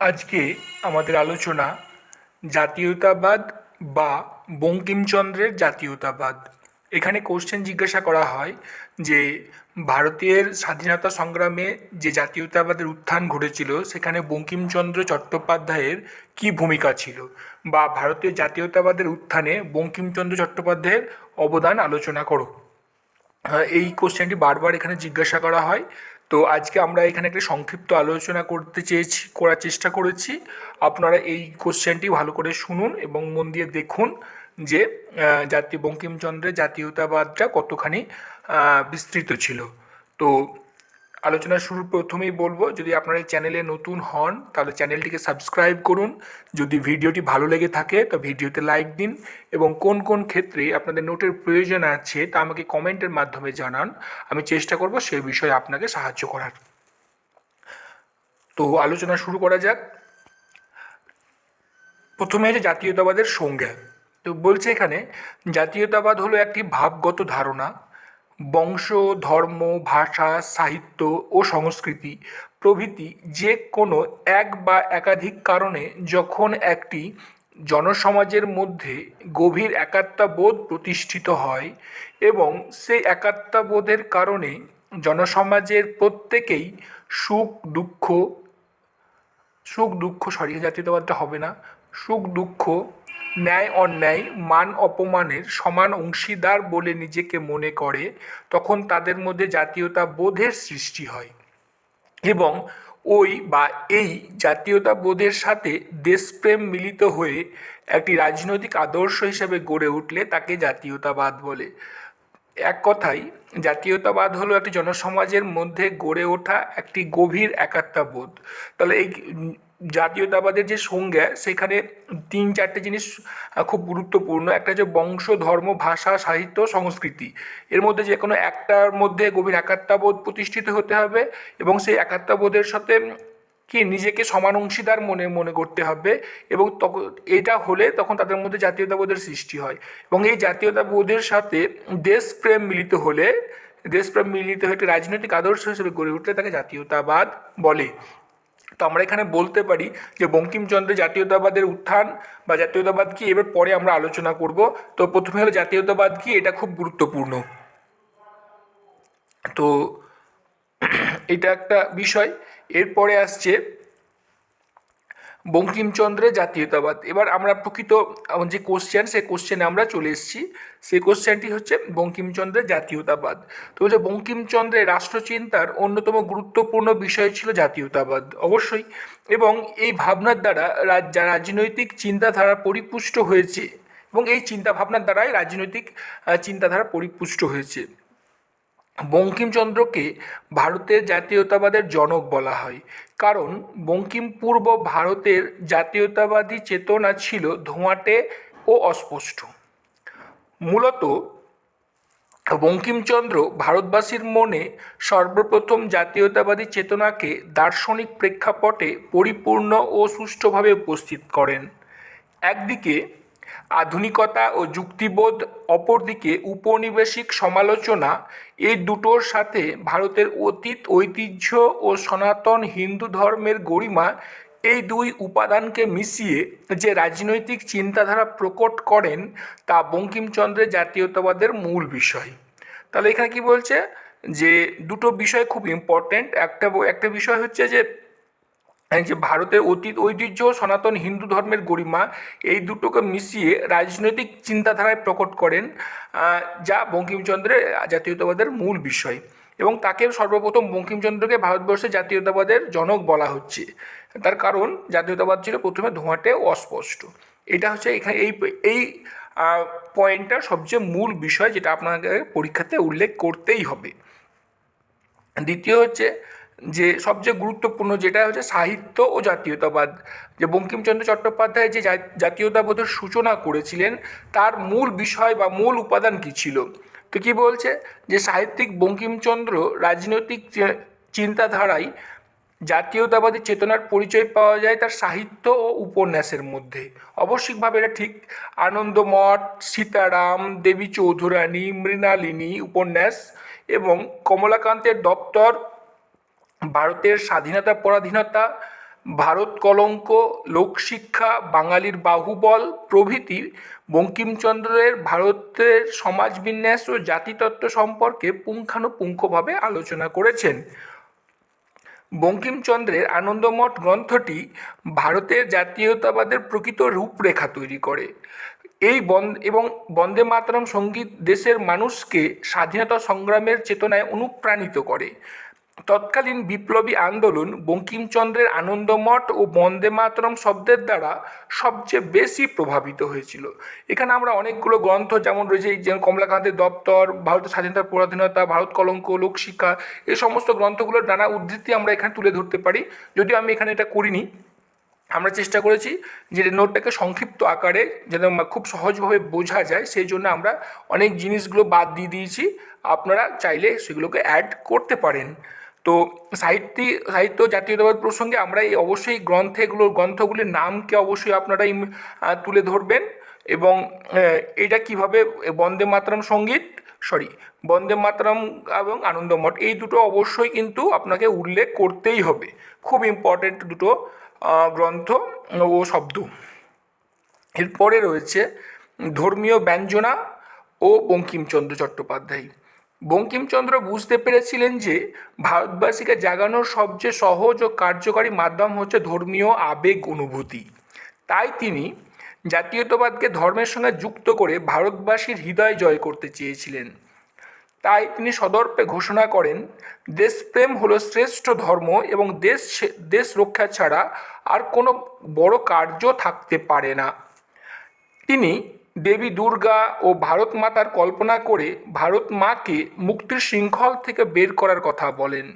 আজকে আমাদের আলোচনা জাতীয়তাবাদ বা বঙ্কিমচন্দ্রের জাতীয়তাবাদ। এখানে কোশ্চেন জিজ্ঞাসা করা হয় যে, ভারতের স্বাধীনতা সংগ্রামে যে জাতীয়তাবাদের উত্থান ঘটেছিল, সেখানে বঙ্কিমচন্দ্র চট্টোপাধ্যায়ের কী ভূমিকা ছিল? বা ভারতীয় জাতীয়তাবাদের উত্থানে বঙ্কিমচন্দ্র চট্টোপাধ্যায়ের অবদান আলোচনা করো। এই কোশ্চেনটি বারবার এখানে জিজ্ঞাসা করা হয়। তো আজকে আমরা এখানে একটা সংক্ষিপ্ত আলোচনা করতে চেয়েছি, করার চেষ্টা করেছি। আপনারা এই কোশ্চেনটি ভালো করে শুনুন এবং মন দিয়ে দেখুন যে জাতীয় বঙ্কিমচন্দ্রের জাতীয়তাবাদটা কতখানি বিস্তৃত ছিল। তো আলোচনা শুরুর প্রথমেই বলব, যদি আপনারা এই চ্যানেলে নতুন হন, তাহলে চ্যানেলটিকে সাবস্ক্রাইব করুন। যদি ভিডিওটি ভালো লেগে থাকে, তো ভিডিওতে লাইক দিন এবং কোন কোন ক্ষেত্রে আপনাদের নোটের প্রয়োজন আছে, তা আমাকে কমেন্টের মাধ্যমে জানান। আমি চেষ্টা করব সেই বিষয়ে আপনাকে সাহায্য করার। তো আলোচনা শুরু করা যাক। প্রথমে হচ্ছে জাতীয়তাবাদের সংজ্ঞা তো বলছে এখানে, জাতীয়তাবাদ হলো একটি ভাবগত ধারণা। বংশ, ধর্ম, ভাষা, সাহিত্য ও সংস্কৃতি প্রভৃতি যে কোনো এক বা একাধিক কারণে যখন একটি জনসমাজের মধ্যে গভীর একাত্মবোধ প্রতিষ্ঠিত হয় এবং সেই একাত্মবোধের কারণে জনসমাজের প্রত্যেকেই সুখ, দুঃখ সুখ, দুঃখ, সরি জাতীয়তাবাদটা হবে না, সুখ, দুঃখ ন্যায় অন্যায়, মান অপমানের সমান অংশীদার বলে নিজেকে মনে করে, তখন তাদের মধ্যে জাতীয়তা বোধের সৃষ্টি হয়। এবং ওই বা এই জাতীয়তাবোধের সাথে দেশপ্রেম মিলিত হয়ে একটি রাজনৈতিক আদর্শ হিসেবে গড়ে উঠলে তাকে জাতীয়তাবাদ বলে। এক কথায়, জাতীয়তাবাদ হলো একটি জনসমাজের মধ্যে গড়ে ওঠা একটি গভীর একাত্মবোধ। তাহলে এই জাতীয়তাবাদের যে সংজ্ঞা সেখানে তিন চারটে জিনিস খুব গুরুত্বপূর্ণ। একটা হচ্ছে বংশ, ধর্ম, ভাষা, সাহিত্য, সংস্কৃতি। এর মধ্যে যে কোনো একটার মধ্যে গভীর একাত্মবোধ প্রতিষ্ঠিত হতে হবে এবং সেই একাত্মবোধের সাথে কি নিজেকে সমান অংশীদার মনে মনে করতে হবে এবং তখন এটা হলে তখন তাদের মধ্যে জাতীয়তাবোধের সৃষ্টি হয়। এবং এই জাতীয়তাবোধের সাথে দেশপ্রেম মিলিত হলে, দেশপ্রেম মিলিত হয়ে একটি রাজনৈতিক আদর্শ হিসেবে গড়ে উঠলে তাকে জাতীয়তাবাদ বলে। তো আমরা এখানে বলতে পারি যে বঙ্কিমচন্দ্রের জাতীয়তাবাদের উত্থান বা জাতীয়তাবাদ কি, এবার পরে আমরা আলোচনা করব। তো প্রথমে হলো জাতীয়তাবাদ কি, এটা খুব গুরুত্বপূর্ণ। তো এটা একটা বিষয়। এরপরে আসছে বঙ্কিমচন্দ্রের জাতীয়তাবাদ। এবার আমরা প্রকৃত যে কোশ্চেন সেই কোশ্চেনে আমরা চলে এসেছি। সেই কোশ্চেনটি হচ্ছে বঙ্কিমচন্দ্রের জাতীয়তাবাদ। তো বলছে, বঙ্কিমচন্দ্রের রাষ্ট্রচিন্তার অন্যতম গুরুত্বপূর্ণ বিষয় ছিল জাতীয়তাবাদ, অবশ্যই। এবং এই ভাবনার দ্বারা রাজনৈতিক চিন্তাধারা পরিপুষ্ট হয়েছে, এবং এই চিন্তা ভাবনার দ্বারাই রাজনৈতিক চিন্তাধারা পরিপুষ্ট হয়েছে। বঙ্কিমচন্দ্রকে ভারতের জাতীয়তাবাদের জনক বলা হয়। কারণ বঙ্কিম পূর্ব ভারতের জাতীয়তাবাদী চেতনা ছিল ধোঁয়াটে ও অস্পষ্ট। মূলত বঙ্কিমচন্দ্র ভারতবাসীর মনে সর্বপ্রথম জাতীয়তাবাদী চেতনাকে দার্শনিক প্রেক্ষাপটে পরিপূর্ণ ও সুষ্ঠুভাবে উপস্থিত করেন। একদিকে আধুনিকতা ও যুক্তিবোধ অপরদিকে উপনিবেশিক সমালোচনা, এই দুটোর সাথে ভারতের অতীত ঐতিহ্য ও সনাতন হিন্দু ধর্মের গরিমা, এই দুই উপাদানকে মিশিয়ে যে রাজনৈতিক চিন্তাধারা প্রকট করেন, তা বঙ্কিমচন্দ্রের জাতীয়তাবাদের মূল বিষয়। তাহলে এখানে কি বলছে? যে দুটো বিষয় খুব ইম্পর্ট্যান্ট একটা একটা বিষয় হচ্ছে যে যে ভারতের অতীত ঐতিহ্য, সনাতন হিন্দু ধর্মের গরিমা, এই দুটোকে মিশিয়ে রাজনৈতিক চিন্তাধারায় প্রকট করেন যা বঙ্কিমচন্দ্রের জাতীয়তাবাদের মূল বিষয়। এবং তাকে সর্বপ্রথম বঙ্কিমচন্দ্রকে ভারতবর্ষের জাতীয়তাবাদের জনক বলা হচ্ছে। তার কারণ, জাতীয়তাবাদ ছিল প্রথমে ধোঁয়াটে অস্পষ্ট। এটা হচ্ছে এখানে এই এই পয়েন্টটা সবচেয়ে মূল বিষয়, যেটা আপনাকে পরীক্ষাতে উল্লেখ করতেই হবে। দ্বিতীয় হচ্ছে যে সবচেয়ে গুরুত্বপূর্ণ যেটা হচ্ছে সাহিত্য ও জাতীয়তাবাদ। যে বঙ্কিমচন্দ্র চট্টোপাধ্যায় যে জা- জাতীয়তাবাদের সূচনা করেছিলেন, তার মূল বিষয় বা মূল উপাদান কী ছিল? তো কি বলছে? যে সাহিত্যিক বঙ্কিমচন্দ্র রাজনৈতিক চিন্তাধারায় জাতীয়তাবাদী চেতনার পরিচয় পাওয়া যায় তার সাহিত্য ও উপন্যাসের মধ্যে। অবশ্যইভাবে এটা ঠিক। আনন্দমঠ, সীতারাম, দেবী চৌধুরানী, মৃণালিনী, উপন্যাস এবং কমলাকান্তের দপ্তর ভারতের স্বাধীনতা, পরাধীনতা, ভারত কলঙ্ক লোকশিক্ষা বাঙালির বাহুবল প্রভৃতি বঙ্কিমচন্দ্রের ভারতের সমাজবিন্যাস ও জাতিতত্ত্ব সম্পর্কে পুঙ্খানুপুঙ্খভাবে আলোচনা করেছেন। বঙ্কিমচন্দ্রের আনন্দমঠ গ্রন্থটি ভারতের জাতীয়তাবাদের প্রকৃত রূপরেখা তৈরি করে। এই বন, এবং বন্দে মাতরম সংগীত দেশের মানুষকে স্বাধীনতা সংগ্রামের চেতনায় অনুপ্রাণিত করে। তৎকালীন বিপ্লবী আন্দোলন বঙ্কিমচন্দ্রের আনন্দমঠ ও বন্দে মাতরম শব্দের দ্বারা সবচেয়ে বেশি প্রভাবিত হয়েছিল। এখানে আমরা অনেকগুলো গ্রন্থ যেমন রয়েছে, এই যে কমলাকান্তের দপ্তর, ভারতের স্বাধীনতার পরাধীনতা ভারত কলঙ্ক, লোকশিক্ষা এই সমস্ত গ্রন্থগুলোর নানা উদ্ধৃতি আমরা এখানে তুলে ধরতে পারি। যদিও আমি এখানে এটা করিনি, আমরা চেষ্টা করেছি যে নোটটাকে সংক্ষিপ্ত আকারে যেন খুব সহজভাবে বোঝা যায়, সেই জন্য আমরা অনেক জিনিসগুলো বাদ দিয়ে দিয়েছি। আপনারা চাইলে সেগুলোকে অ্যাড করতে পারেন। তো সাহিত্যি, সাহিত্য জাতীয়তাবাদ প্রসঙ্গে আমরা এই অবশ্যই গ্রন্থেগুলোর, গ্রন্থগুলির নামকে অবশ্যই আপনারা তুলে ধরবেন এবং এটা কীভাবে বন্দে মাতরম সংগীত, সরি, বন্দে মাতরম এবং আনন্দমঠ এই দুটো অবশ্যই কিন্তু আপনাকে উল্লেখ করতেই হবে। খুব ইম্পর্টেন্ট দুটো গ্রন্থ ও শব্দ। এরপরে রয়েছে ধর্মীয় ব্যঞ্জনা ও বঙ্কিমচন্দ্র চট্টোপাধ্যায়। বঙ্কিমচন্দ্র বুঝতে পেরেছিলেন যে ভারতবাসীকে জাগানোর সবচেয়ে সহজ ও কার্যকারী মাধ্যম হচ্ছে ধর্মীয় আবেগ অনুভূতি। তাই তিনি জাতীয়তাবাদকে ধর্মের সঙ্গে যুক্ত করে ভারতবাসীর হৃদয় জয় করতে চেয়েছিলেন। তাই তিনি সদর্পে ঘোষণা করেন, দেশপ্রেম হলো শ্রেষ্ঠ ধর্ম এবং দেশ দেশ রক্ষা ছাড়া আর কোনো বড় কার্য থাকতে পারে না। তিনি দেবী দুর্গা ও ভারত মাতার কল্পনা করে ভারত মাকে মুক্তির শৃঙ্খল থেকে বের করার কথা বলেন।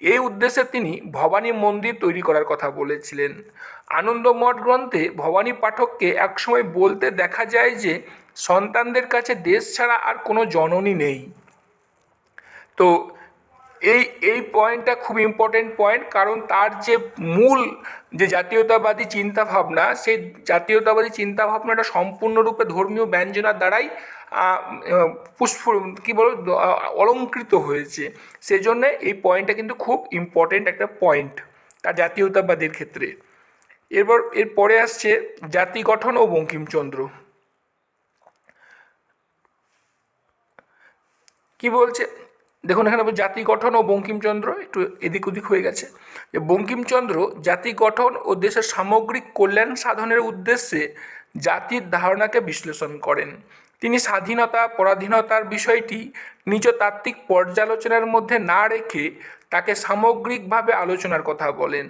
এই উদ্দেশ্যে তিনি ভবানী মন্দির তৈরি করার কথা বলেছিলেন। আনন্দমঠ গ্রন্থে ভবানী পাঠককে একসময় বলতে দেখা যায় যে, সন্তানদের কাছে দেশ ছাড়া আর কোনো জননী নেই। তো এই এই পয়েন্টটা খুব ইম্পর্টেন্ট পয়েন্ট কারণ তার যে মূল যে জাতীয়তাবাদী চিন্তাভাবনা, সেই জাতীয়তাবাদী চিন্তাভাবনাটা সম্পূর্ণরূপে ধর্মীয় ব্যঞ্জনার দ্বারাই পুষ্প, কী বল অলঙ্কৃত হয়েছে। সেজন্য এই পয়েন্টটা কিন্তু খুব ইম্পর্টেন্ট একটা পয়েন্ট তার জাতীয়তাবাদের ক্ষেত্রে। এরপর, এরপরে আসছে জাতি গঠন ও বঙ্কিমচন্দ্র। কি বলছে? দেখুন, এখানে জাতি গঠন ও বঙ্কিমচন্দ্র একটু এদিক ওদিক হয়ে গেছে। যে বঙ্কিমচন্দ্র জাতি গঠন ও দেশের সামগ্রিক কল্যাণ সাধনের উদ্দেশ্যে জাতির ধারণাকে বিশ্লেষণ করেন। তিনি স্বাধীনতা, পরাধীনতার বিষয়টি নিজ তাত্ত্বিক পর্যালোচনার মধ্যে না রেখে তাকে সামগ্রিকভাবে আলোচনার কথা বলেন।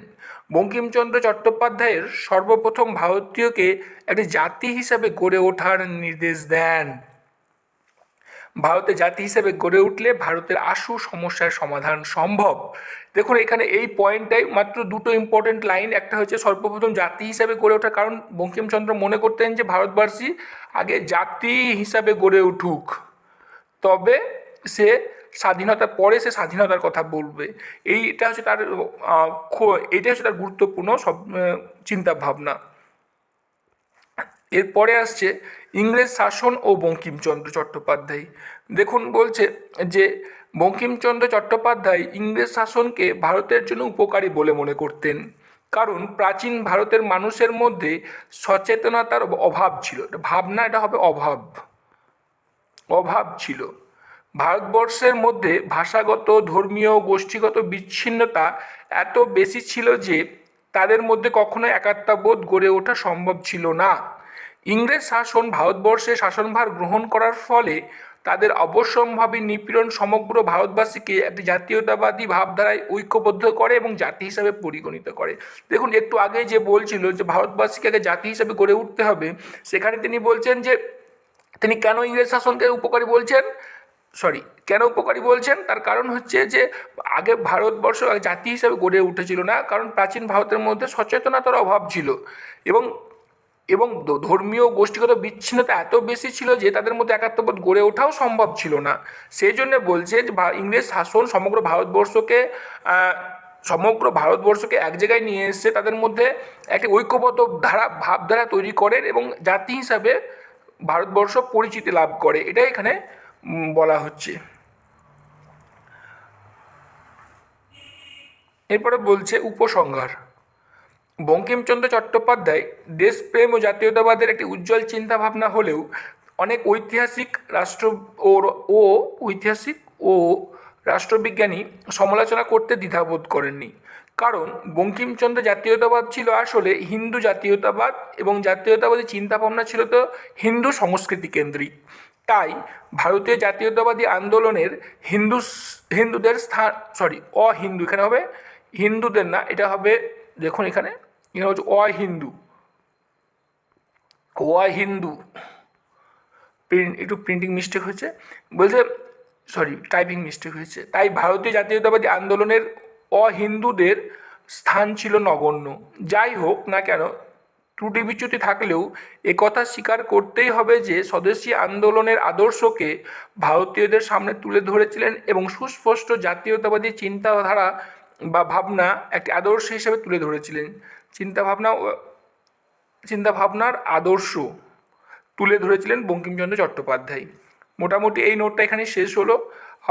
বঙ্কিমচন্দ্র চট্টোপাধ্যায়ের সর্বপ্রথম ভারতীয়কে একটি জাতি হিসাবে গড়ে ওঠার নির্দেশ দেন। ভারতের জাতি হিসেবে গড়ে উঠলে ভারতের আশু সমস্যার সমাধান সম্ভব। দেখুন, এখানে এই পয়েন্টটাই মাত্র দুটো ইম্পর্টেন্ট লাইন একটা হচ্ছে সর্বপ্রথম জাতি হিসাবে গড়ে ওঠা, কারণ বঙ্কিমচন্দ্র মনে করতেন যে ভারতবাসী আগে জাতি হিসাবে গড়ে উঠুক। তবে সে স্বাধীনতার পরে সে স্বাধীনতার কথা বলবে। এইটা হচ্ছে তার এইটা হচ্ছে তার গুরুত্বপূর্ণ সব চিন্তা ভাবনা এরপরে আসছে ইংরেজ শাসন ও বঙ্কিমচন্দ্র চট্টোপাধ্যায়। দেখুন বলছে যে, বঙ্কিমচন্দ্র চট্টোপাধ্যায় ইংরেজ শাসনকে ভারতের জন্য উপকারী বলে মনে করতেন। কারণ প্রাচীন ভারতের মানুষের মধ্যে সচেতনতার অভাব ছিল। ভাবনা, এটা হবে অভাব। অভাব ছিল। ভারতবর্ষের মধ্যে ভাষাগত, ধর্মীয়, গোষ্ঠীগত বিচ্ছিন্নতা এত বেশি ছিল যে, তাদের মধ্যে কখনো একাত্মবোধ গড়ে ওঠা সম্ভব ছিল না। ইংরেজ শাসন ভারতবর্ষে শাসনভার গ্রহণ করার ফলে তাদের অবশ্যম্ভাবী নিপীড়ন সমগ্র ভারতবাসীকে একটি জাতীয়তাবাদী ভাবধারায় ঐক্যবদ্ধ করে এবং জাতি হিসাবে পরিগণিত করে। দেখুন, একটু আগে যে বলছিল যে ভারতবাসীকে আগে জাতি হিসাবে গড়ে উঠতে হবে, সেখানে তিনি বলছেন যে, তিনি কেন ইংরেজ শাসনকে উপকারী বলছেন? সরি, কেন উপকারী বলছেন? তার কারণ হচ্ছে যে, আগে ভারতবর্ষ জাতি হিসাবে গড়ে উঠেছিল না, কারণ প্রাচীন ভারতের মধ্যে সচেতনতার অভাব ছিল। এবং এবং ধর্মীয় গোষ্ঠীগত বিচ্ছিন্নতা এত বেশি ছিল যে তাদের মধ্যে একাত্মবোধ গড়ে ওঠাও সম্ভব ছিল না। সেই জন্য বলছে যে ইংরেজ শাসন সমগ্র ভারতবর্ষকে সমগ্র ভারতবর্ষকে এক জায়গায় নিয়ে এসে তাদের মধ্যে একটি ঐক্যবদ্ধ ধারা, ভাবধারা তৈরি করেন এবং জাতি হিসাবে ভারতবর্ষ পরিচিতি লাভ করে। এটাই এখানে বলা হচ্ছে। এরপরে বলছে উপসংহার। বঙ্কিমচন্দ্র চট্টোপাধ্যায় দেশপ্রেম ও জাতীয়তাবাদের একটি উজ্জ্বল চিন্তাভাবনা হলেও অনেক ঐতিহাসিক রাষ্ট্র ও ঐতিহাসিক ও রাষ্ট্রবিজ্ঞানী সমালোচনা করতে দ্বিধাবোধ করেননি। কারণ বঙ্কিমচন্দ্র জাতীয়তাবাদ ছিল আসলে হিন্দু জাতীয়তাবাদ এবং জাতীয়তাবাদী চিন্তাভাবনা ছিল তো হিন্দু সংস্কৃতি কেন্দ্রিক। তাই ভারতীয় জাতীয়তাবাদী আন্দোলনের হিন্দু হিন্দুদের স্থান সরি অহিন্দু, এখানে হবে হিন্দুদের না, এটা হবে, দেখুন এখানে এখানে হচ্ছে অহিন্দু অহিন্দু প্রিন্ট একটু প্রিন্টিং মিস্টেক হয়েছে। বলছে সরি টাইপিং মিস্টেক হয়েছে। তাই ভারতীয় জাতীয়তাবাদী আন্দোলনের অহিন্দুদের স্থান ছিল নগণ্য। যাই হোক না কেন, ত্রুটি বিচ্যুতি থাকলেও একথা স্বীকার করতেই হবে যে, স্বদেশী আন্দোলনের আদর্শকে ভারতীয়দের সামনে তুলে ধরেছিলেন এবং সুস্পষ্ট জাতীয়তাবাদী চিন্তাধারা বা ভাবনা একটি আদর্শ হিসেবে তুলে ধরেছিলেন। চিন্তাভাবনা চিন্তাভাবনার আদর্শ তুলে ধরেছিলেন বঙ্কিমচন্দ্র চট্টোপাধ্যায়। মোটামুটি এই নোটটা এখানে শেষ হলো।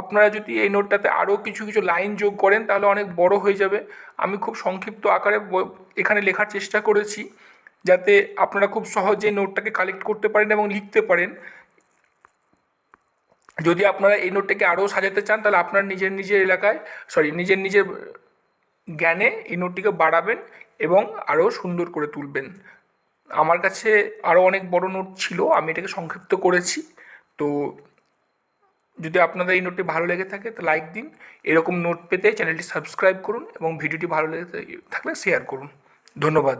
আপনারা যদি এই নোটটাতে আরও কিছু কিছু লাইন যোগ করেন, তাহলে অনেক বড় হয়ে যাবে। আমি খুব সংক্ষিপ্ত আকারে এখানে লেখার চেষ্টা করেছি, যাতে আপনারা খুব সহজে নোটটাকে কালেক্ট করতে পারেন এবং লিখতে পারেন। যদি আপনারা এই নোটটাকে আরও সাজাতে চান, তাহলে আপনার নিজের নিজের এলাকায় সরি নিজের নিজের জ্ঞানে এই নোটটিকে বাড়াবেন এবং আরও সুন্দর করে তুলবেন। আমার কাছে আরও অনেক বড় নোট ছিল, আমি এটাকে সংক্ষিপ্ত করেছি। তো যদি আপনাদের এই নোটটি ভালো লেগে থাকে, তো লাইক দিন। এরকম নোট পেতে চ্যানেলটি সাবস্ক্রাইব করুন এবং ভিডিওটি ভালো লেগে থাকলে শেয়ার করুন। ধন্যবাদ।